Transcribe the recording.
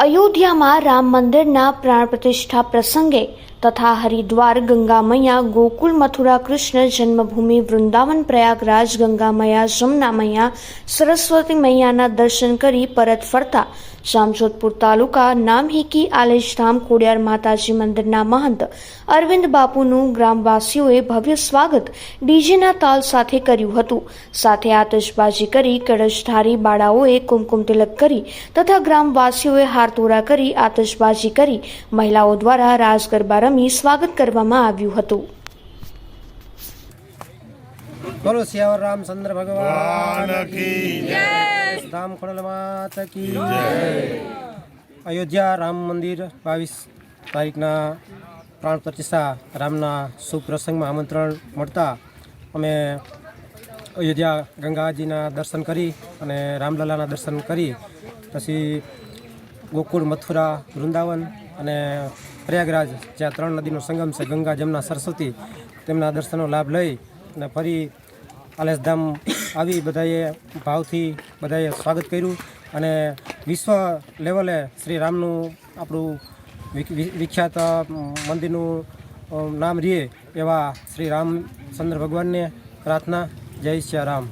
અયોધ્યામાં રામ મંદિરના પ્રાણ પ્રતિષ્ઠા પ્રસંગે તથા હરિદ્વાર, ગંગામૈયા, ગોકુલ, મથુરા, કૃષ્ણ, જન્મભૂમિ, વૃંદાવન, પ્રયાગરાજ, ગંગામૈયા, જમનામૈયા જમના સરસ્વતી મૈયાના દર્શન કરી પરત ફરતા. જામજોધપુર તાલુકા નામહીકી આલેશધામ ખોડિયાર માતાજી મંદિરના મહંત અરવિંદ બાપુનું ગ્રામવાસીઓએ ભવ્ય સ્વાગત ડીજેના તાલ સાથે કર્યું હતું. સાથે આતશબાજી કરી કળશધારી બાળાઓએ કુમકુમ તિલક કરી તથા ગ્રામવાસીઓએ હારતોરા કરી આતશબાજી કરી. મહિલાઓ દ્વારા રાસ ગરબા રમી સ્વાગત કરવામાં આવ્યું હતું. બોલો સિયાવર રામચંદ્ર ભગવાન રામ ખોડલ માત કી અયોધ્યા રામ મંદિર બાવીસ તારીખના પ્રાણ પ્રતિષ્ઠા રામના શુભ પ્રસંગમાં આમંત્રણ મળતા અમે અયોધ્યા ગંગાજીના દર્શન કરી અને રામલલાના દર્શન કરી. પછી ગોકુળ મથુરા વૃંદાવન અને પ્રયાગરાજ, જ્યાં ત્રણ નદીનો સંગમ છે, ગંગા, જમના, સરસ્વતી. તેમના દર્શનનો લાભ લઈ અને ફરી આલેસધામ આવી બધાએ ભાવથી બધાએ સ્વાગત કર્યું અને વિશ્વ લેવલે શ્રી રામનું આપણું વિખ્યાત મંદિરનું નામ રીએ એવા શ્રી રામચંદ્ર ભગવાનને પ્રાર્થના. જય શ્રી રામ.